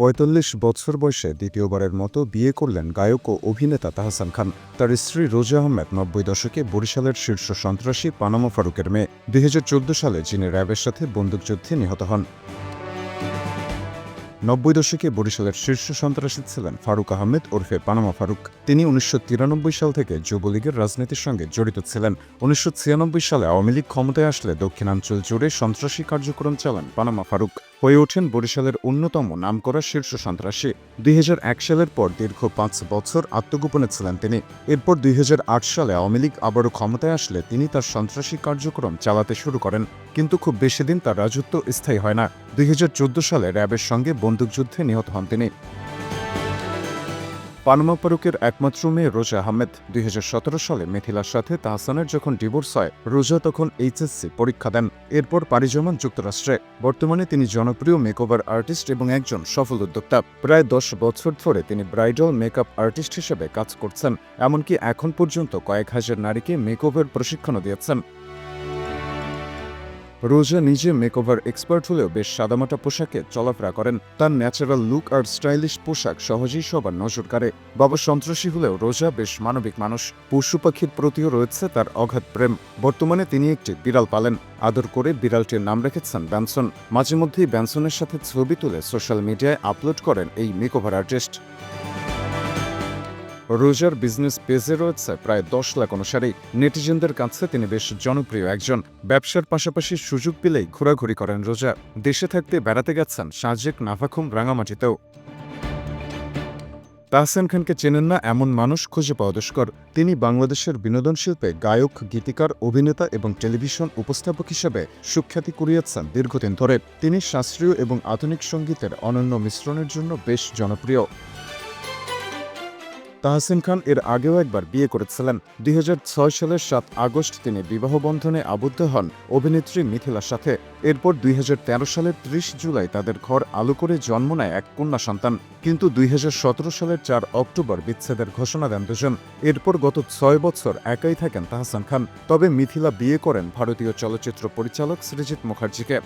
পঁয়তাল্লিশ বছর বয়সে দ্বিতীয়বারের মতো বিয়ে করলেন গায়ক ও অভিনেতা তাহসান খান। তার স্ত্রী রোজা আহমেদ নব্বই দশকে বরিশালের শীর্ষ সন্ত্রাসী পানামা ফারুকের মেয়ে। দুই চোদ্দ সালে যিনি র্যাবের সাথে বন্দুকযুদ্ধে নিহত হন। নব্বই দশকে বরিশালের শীর্ষ সন্ত্রাসী ছিলেন ফারুক আহমেদ ওরফে পানামা ফারুক। তিনি উনিশশো তিরানব্বই সাল থেকে যুবলীগের রাজনীতির সঙ্গে জড়িত ছিলেন। উনিশশো ছিয়ানব্বই সালে আওয়ামী লীগ ক্ষমতায় আসলে দক্ষিণাঞ্চল জুড়ে সন্ত্রাসী কার্যক্রম চালান পানামা ফারুক। হয়ে ওঠেন বরিশালের অন্যতম নামকরা শীর্ষ সন্ত্রাসী। দুই হাজার এক সালের পর দীর্ঘ পাঁচ বছর আত্মগোপনে ছিলেন তিনি। এরপর দুই হাজার আট সালে আওয়ামী লীগ আবারও ক্ষমতায় আসলে তিনি তার সন্ত্রাসী কার্যক্রম চালাতে শুরু করেন, কিন্তু খুব বেশি দিন তার রাজত্ব স্থায়ী হয় না। দুই হাজার চোদ্দ সালে র্যাবের সঙ্গে বন্দুকযুদ্ধে নিহত হন তিনি। পানামা পারুকের একমাত্র মেয়ে রোজা আহমেদ। দুই হাজার সতেরো সালে মিথিলার সাথে তাহসানের যখন ডিভোর্স হয়, রোজা তখন এইচএসসি পরীক্ষা দেন। এরপর পাড়ি জমান যুক্তরাষ্ট্রে। বর্তমানে তিনি জনপ্রিয় মেকওভার আর্টিস্ট এবং একজন সফল উদ্যোক্তা। প্রায় দশ বছর ধরে তিনি ব্রাইডাল মেকআপ আর্টিস্ট হিসেবে কাজ করছেন, এমনকি এখন পর্যন্ত কয়েক হাজার নারীকে মেকওভার প্রশিক্ষণও দিয়েছেন। রোজা নিজে মেকওভার এক্সপার্ট হলেও বেশ সাদামাটা পোশাকে চলাফেরা করেন। তার ন্যাচারাল লুক আর স্টাইলিশ পোশাক সহজেই সবার নজর কাড়ে। বাবা সন্ত্রাসী হলেও রোজা বেশ মানবিক মানুষ। পশু পাখির প্রতিও রয়েছে তার অগাধ প্রেম। বর্তমানে তিনি একটি বিড়াল পালেন। আদর করে বিড়ালটির নাম রেখেছেন ব্যানসন। মাঝে মধ্যেই ব্যানসনের সাথে ছবি তুলে সোশ্যাল মিডিয়ায় আপলোড করেন এই মেকওভার আর্টিস্ট রোজার বিজনেস পেজে রয়েছে প্রায় দশ লাখ অনুসারী। নেটিজেনদের কাছে তিনি বেশ জনপ্রিয় একজন। ব্যবসার পাশাপাশি সুযোগ পেলেই ঘোরাঘুরি করেন রোজা। দেশে থাকতে বেড়াতে গেছেন সাজেক নাভাখুম রাঙামাটিতেও। তাহসান খানকে চেনেন না এমন মানুষ খুঁজে পাওয়া দুষ্কর। তিনি বাংলাদেশের বিনোদন শিল্পে গায়ক, গীতিকার, অভিনেতা এবং টেলিভিশন উপস্থাপক হিসেবে সুখ্যাতি কুড়িয়েছেন দীর্ঘদিন ধরে। তিনি শাস্ত্রীয় এবং আধুনিক সঙ্গীতের অনন্য মিশ্রণের জন্য বেশ জনপ্রিয়। তাহসিন খান এর আগেও একবার বিয়ে করেছিলেন। দুই হাজার ছয় সালের সাত আগস্ট তিনি বিবাহ বন্ধনে আবদ্ধ হন অভিনেত্রী মিথিলার সাথে। এরপর দুই হাজার তেরো সালের ত্রিশ জুলাই তাদের ঘর আলো করে জন্ম নেয় এক কন্যা সন্তান। কিন্তু দুই হাজার সতেরো সালের চার অক্টোবর বিচ্ছেদের ঘোষণা দেন দুজন। এরপর গত ছয় বছর একাই থাকেন তাহসান খান। তবে মিথিলা বিয়ে করেন ভারতীয় চলচ্চিত্র পরিচালক সৃজিত মুখার্জিকে।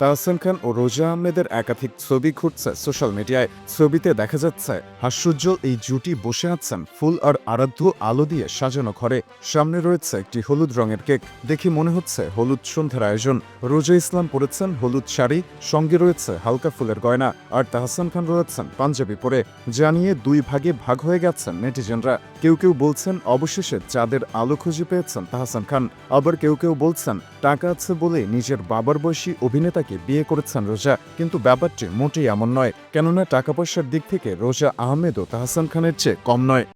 তাহসান খান ও রোজা আহমেদের একাধিক ছবি ঘুরছে সোশ্যাল মিডিয়ায়। ছবিতে দেখা যাচ্ছে, হাস্যোজ্জ্বল এই জুটি বসে আছেন, ফুল আর আরাধ্য আলো দিয়ে সাজানো ঘরে। সামনে রয়েছে একটি হলুদ রঙের কেক। দেখে মনে হচ্ছে হলুদ সন্ধ্যার আয়োজন। রোজা ইসলাম পরেছেন হলুদ শাড়ি, সঙ্গে রয়েছে হালকা ফুলের গয়না। আর তাহসান খান রয়েছেন পাঞ্জাবি পরে। জানিয়ে দুই ভাগে ভাগ হয়ে গেছেন নেটিজেনরা। কেউ কেউ বলছেন, অবশেষে চাঁদের আলো খুঁজে পেয়েছেন তাহসান খান আবার কেউ কেউ বলছেন, টাকা আছে বলে নিজের বাবার বয়সী অভিনেতাকে বিয়ে করেছেন রোজা। কিন্তু ব্যাপারটি মোটেই এমন নয়, কেননা টাকা পয়সার দিক থেকে রোজা আহমেদ ও তাহসান খানের চেয়ে কম নয়।